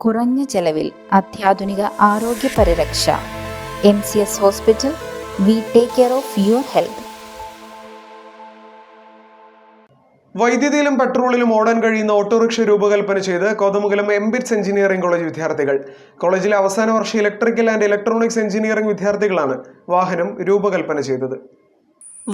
കുറഞ്ഞ ചെലവിൽ അത്യാധുനിക ആരോഗ്യ പരിരക്ഷ. M C S hospital we take care of your health വൈദ്യുതിയിലും പെട്രോളിലും ഓടാൻ കഴിയുന്ന ഓട്ടോറിക്ഷ രൂപകൽപ്പന ചെയ്ത് കോതമംഗലം എംബിറ്റ്സ് എഞ്ചിനീയറിംഗ് കോളേജ് വിദ്യാർത്ഥികൾ. കോളേജിലെ അവസാന വർഷ ഇലക്ട്രിക്കൽ ആൻഡ് ഇലക്ട്രോണിക്സ് എഞ്ചിനീയറിംഗ് വിദ്യാർത്ഥികളാണ് വാഹനം രൂപകൽപ്പന ചെയ്തത്.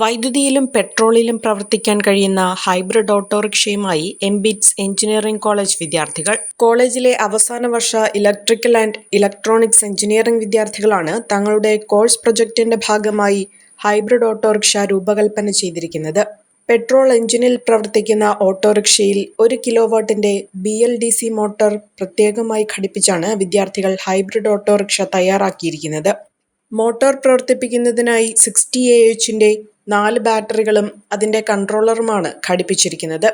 വൈദ്യുതിയിലും പെട്രോളിലും പ്രവർത്തിക്കാൻ കഴിയുന്ന ഹൈബ്രിഡ് ഓട്ടോറിക്ഷയുമായി എംബിറ്റ്സ് എഞ്ചിനീയറിംഗ് കോളേജ് വിദ്യാർത്ഥികൾ. കോളേജിലെ അവസാന വർഷ ഇലക്ട്രിക്കൽ ആൻഡ് ഇലക്ട്രോണിക്സ് എഞ്ചിനീയറിംഗ് വിദ്യാർത്ഥികളാണ് തങ്ങളുടെ കോഴ്സ് പ്രൊജക്ടിന്റെ ഭാഗമായി ഹൈബ്രിഡ് ഓട്ടോറിക്ഷ രൂപകൽപ്പന ചെയ്തിരിക്കുന്നത്. പെട്രോൾ എഞ്ചിനിൽ പ്രവർത്തിക്കുന്ന ഓട്ടോറിക്ഷയിൽ ഒരു കിലോവാട്ടിന്റെ B L D C motor പ്രത്യേകമായി ഘടിപ്പിച്ചാണ് വിദ്യാർത്ഥികൾ ഹൈബ്രിഡ് ഓട്ടോറിക്ഷ തയ്യാറാക്കിയിരിക്കുന്നത്. മോട്ടോർ പ്രവർത്തിപ്പിക്കുന്നതിനായി സിക്സ്റ്റി എ എച്ചിന്റെ നാല് ബാറ്ററികളും അതിന്റെ കൺട്രോളറുമാണ് ഘടിപ്പിച്ചിരിക്കുന്നത്.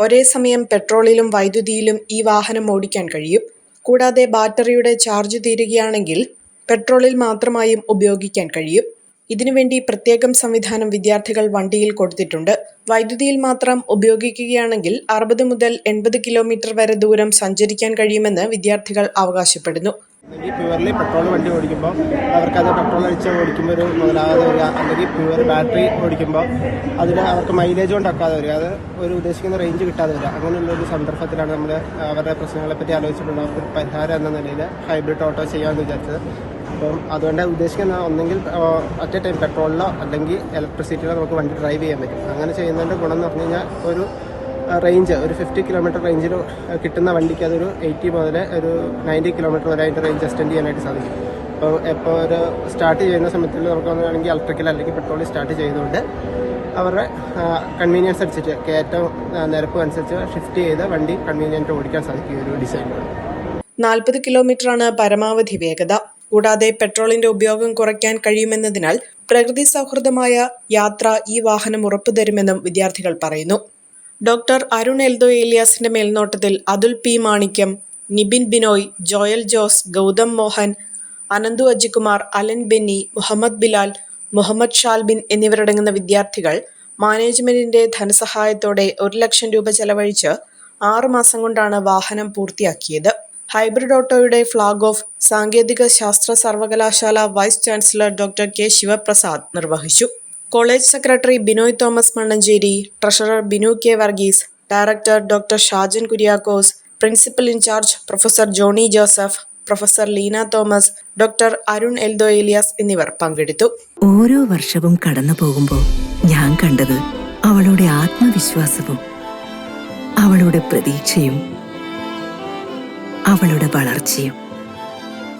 ഒരേ സമയം പെട്രോളിലും വൈദ്യുതിയിലും ഈ വാഹനം ഓടിക്കാൻ കഴിയും. കൂടാതെ ബാറ്ററിയുടെ ചാർജ് തീരുകയാണെങ്കിൽ പെട്രോളിൽ മാത്രമായും ഉപയോഗിക്കാൻ കഴിയും. ഇതിനുവേണ്ടി പ്രത്യേകം സംവിധാനം വിദ്യാർത്ഥികൾ വണ്ടിയിൽ കൊടുത്തിട്ടുണ്ട്. വൈദ്യുതിയിൽ മാത്രം ഉപയോഗിക്കുകയാണെങ്കിൽ അറുപത് മുതൽ എൺപത് കിലോമീറ്റർ വരെ ദൂരം സഞ്ചരിക്കാൻ കഴിയുമെന്ന് വിദ്യാർത്ഥികൾ അവകാശപ്പെടുന്നു. അല്ലെങ്കിൽ പ്യുവർലി പെട്രോൾ വണ്ടി ഓടിക്കുമ്പോൾ അവർക്കത് പെട്രോൾ അടിച്ച് ഓടിക്കുമ്പോൾ ഒരു മുതലാകാതെ വരിക അല്ലെങ്കിൽ പ്യുവർ ബാറ്ററി ഓടിക്കുമ്പോൾ അതിന് അവർക്ക് മൈലേജ് കൊണ്ടാക്കാതെ വരിക അത് ഒരു ഉദ്ദേശിക്കുന്ന റേഞ്ച് കിട്ടാതെ വരിക. അങ്ങനെയുള്ള ഒരു സന്ദർഭത്തിലാണ് നമ്മൾ അവരുടെ പ്രശ്നങ്ങളെപ്പറ്റി ആലോചിച്ചിട്ടുണ്ട് അവർക്ക് പരിഹാരം എന്ന നിലയിൽ ഹൈബ്രിഡ് ഓട്ടോ ചെയ്യാമെന്ന് വിചാരിച്ചത്. അപ്പം അതുകൊണ്ട് ഉദ്ദേശിക്കുന്ന ഒന്നെങ്കിൽ അറ്റ് എ ടൈം പെട്രോളിലോ അല്ലെങ്കിൽ ഇലക്ട്രിസിറ്റിയിലോ നമുക്ക് വണ്ടി ഡ്രൈവ് ചെയ്യാൻ പറ്റും. അങ്ങനെ ചെയ്യുന്നതിന്റെ ഗുണം എന്ന് പറഞ്ഞു കഴിഞ്ഞാൽ ഒരു റേഞ്ച് ഒരു ഫിഫ്റ്റി കിലോമീറ്റർ റേഞ്ചിൽ കിട്ടുന്ന വണ്ടിക്ക് അതൊരു എയ്റ്റി മുതൽ ഒരു നയന്റി കിലോമീറ്റർ വരെ അതിന്റെ റേഞ്ച് എക്സ്റ്റെൻഡ് ചെയ്യാനായിട്ട് സാധിക്കും. അപ്പോൾ ഇപ്പോൾ ഒരു സ്റ്റാർട്ട് ചെയ്യുന്ന സമയത്തിൽ നമുക്ക് വേണമെങ്കിൽ ഇലക്ട്രിക്കൽ അല്ലെങ്കിൽ പെട്രോൾ സ്റ്റാർട്ട് ചെയ്തുകൊണ്ട് അവരുടെ കൺവീനിയൻസ് അനുസരിച്ച് കയറ്റം നിരപ്പ് അനുസരിച്ച് ഷിഫ്റ്റ് ചെയ്ത് വണ്ടി കൺവീനിയന്റ് ഓടിക്കാൻ സാധിക്കും ഒരു ഡിസൈൻ നാൽപ്പത് കിലോമീറ്ററാണ് പരമാവധി വേഗത. കൂടാതെ പെട്രോളിന്റെ ഉപയോഗം കുറയ്ക്കാൻ കഴിയുമെന്നതിനാൽ പ്രകൃതി സൗഹൃദമായ യാത്ര ഈ വാഹനം ഉറപ്പുതരുമെന്നും വിദ്യാർത്ഥികൾ പറയുന്നു. ഡോക്ടർ അരുൺ എൽദോ ഏലിയാസിന്റെ മേൽനോട്ടത്തിൽ Athul P Manikyam Nibin Binoy Joel Jose Gautham Mohan Ananthu Ajikumar Alan Benny Muhammad Bilal Muhammad Shalbin എന്നിവരടങ്ങുന്ന വിദ്യാർത്ഥികൾ മാനേജ്മെന്റിന്റെ ധനസഹായത്തോടെ ഒരു ലക്ഷം രൂപ ചെലവഴിച്ച് ആറു മാസം കൊണ്ടാണ് വാഹനം പൂർത്തിയാക്കിയത്. ഹൈബ്രിഡ് ഓട്ടോയുടെ ഫ്ളാഗ് ഓഫ് സാങ്കേതിക ശാസ്ത്ര സർവകലാശാല vice chancellor doctor K Sivaprasad നിർവഹിച്ചു. College secretary Binoy Thomas Mannancherry treasurer Binu K Varghese director doctor Shajan Kuriakose principal in charge professor Johnny Joseph professor Leena Thomas doctor Arun Eldho Elias എന്നിവർ പങ്കെടുത്തു. ഓരോ വർഷവും കടന്നു പോകുമ്പോൾ ഞാൻ കണ്ടത് അവളുടെ ആത്മവിശ്വാസവും അവളുടെ പ്രതീക്ഷയും അവളുടെ വളർച്ചയും.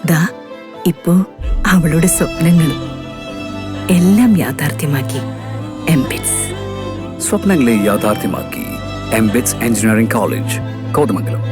ദാ ഇപ്പോ അവളുടെ സ്വപ്നങ്ങളും. എല്ലാം യാഥാർത്ഥ്യമാക്കി എംബിറ്റ്സ്. സ്വപ്നങ്ങളെ യാഥാർത്ഥ്യമാക്കി എംബിറ്റ്സ് എഞ്ചിനീയറിംഗ് കോളേജ് കോതമംഗലം.